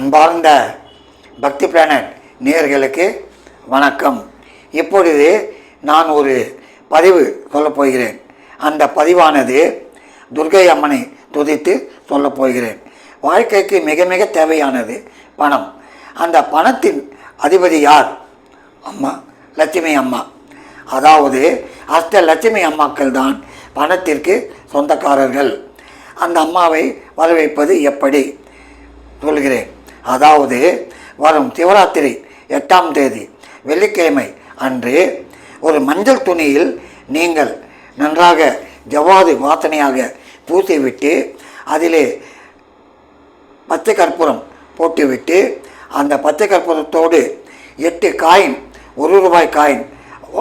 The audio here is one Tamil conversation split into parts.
அன்பார்ந்த பக்தி பிளானட் நேர்களுக்கு வணக்கம். இப்பொழுது நான் ஒரு பதிவு சொல்லப் போகிறேன். அந்த பதிவானது துர்கை அம்மனை துதித்து சொல்லப் போகிறேன். வாழ்க்கைக்கு மிக மிக தேவையானது பணம். அந்த பணத்தின் அதிபதி யார்? அம்மா லட்சுமி அம்மா. அதாவது அஷ்ட லட்சுமி அம்மாக்கள் தான் பணத்திற்கு சொந்தக்காரர்கள். அந்த அம்மாவை வரவேற்பது எப்படி? சொல்கிறேன். அதாவது வரும் சிவராத்திரி எட்டாம் தேதி வெள்ளிக்கிழமை அன்று ஒரு மஞ்சள் துணியில் நீங்கள் நன்றாக ஜவ்வாது வாசனையாக பூசிவிட்டு அதிலே பச்சை கற்பூரம் போட்டுவிட்டு அந்த பச்சை கற்பூரத்தோடு எட்டு காயின் ஒரு ரூபாய் காயின்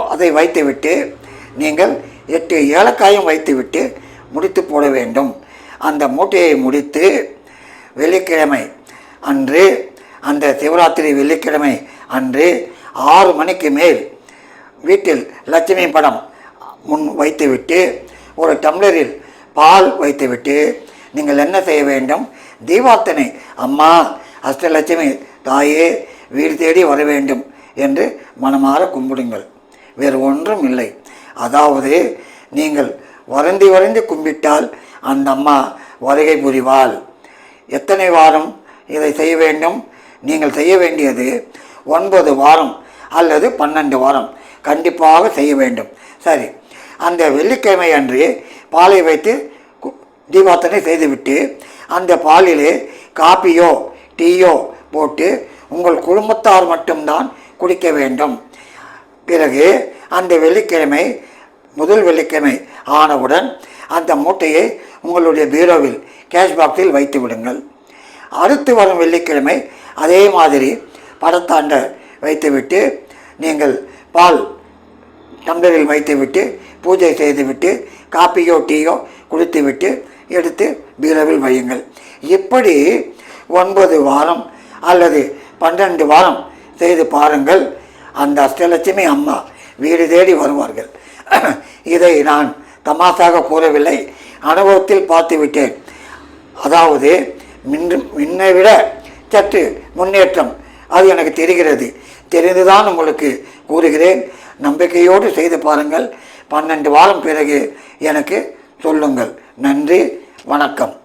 அதை வைத்துவிட்டு நீங்கள் எட்டு ஏலக்காயும் வைத்துவிட்டு முடித்து போட வேண்டும். அந்த மூட்டையை முடித்து வெள்ளிக்கிழமை அன்று அந்த சிவராத்திரி வெள்ளிக்கிழமை அன்று ஆறு மணிக்கு மேல் வீட்டில் லட்சுமி படம் முன் வைத்துவிட்டு ஒரு டம்ளரில் பால் வைத்துவிட்டு நீங்கள் என்ன செய்ய வேண்டும்? தீபார்த்தனை. அம்மா அஷ்டலட்சுமி தாயே வீடு தேடி வர வேண்டும் என்று மனமாற கும்பிடுங்கள். வேறு ஒன்றும் இல்லை. அதாவது நீங்கள் வருந்தி வருந்தி கும்பிட்டால் அந்த அம்மா வருகை புரிவாள். எத்தனை வாரம் இதை செய்ய வேண்டும். நீங்கள் செய்ய வேண்டியது ஒன்பது வாரம் அல்லது பன்னெண்டு வாரம். கண்டிப்பாக செய்ய வேண்டும். சரி. அந்த வெள்ளிக்கிழமை அன்று பாலை வைத்து கு- தீபார்த்தனை செய்துவிட்டு அந்த பாலிலே காப்பியோ டீயோ போட்டு உங்கள் குடும்பத்தார் மட்டும்தான் குடிக்க வேண்டும். பிறகு அந்த வெள்ளிக்கிழமை முதல் வெள்ளிக்கிழமை ஆனவுடன் அந்த மூட்டையை உங்களுடைய பீரோவில் கேஷ் பாக்ஸில் வைத்து விடுங்கள். அடுத்து வரும் வெள்ளிக்கிழமை அதே மாதிரி படத்தாண்ட வைத்துவிட்டு நீங்கள் பால் டம்ளரில் வைத்துவிட்டு பூஜை செய்துவிட்டு காப்பியோ டீயோ குடித்துவிட்டு எடுத்து பீரவில் வையுங்கள். இப்படி ஒன்பது வாரம் அல்லது பன்னெண்டு வாரம் செய்து பாருங்கள். அந்த அஷ்டலட்சுமி அம்மா வீடு தேடி வருவார்கள். இதை நான் தமாசாக கூறவில்லை. அனுபவத்தில் பார்த்து விட்டேன் அதாவது மின் முன்னை விட சற்று முன்னேற்றம். அது எனக்கு தெரிகிறது. தெரிந்துதான் உங்களுக்கு கூறுகிறேன். நம்பிக்கையோடு செய்து பாருங்கள். பன்னெண்டு வாரம் பிறகு எனக்கு சொல்லுங்கள். நன்றி. வணக்கம்.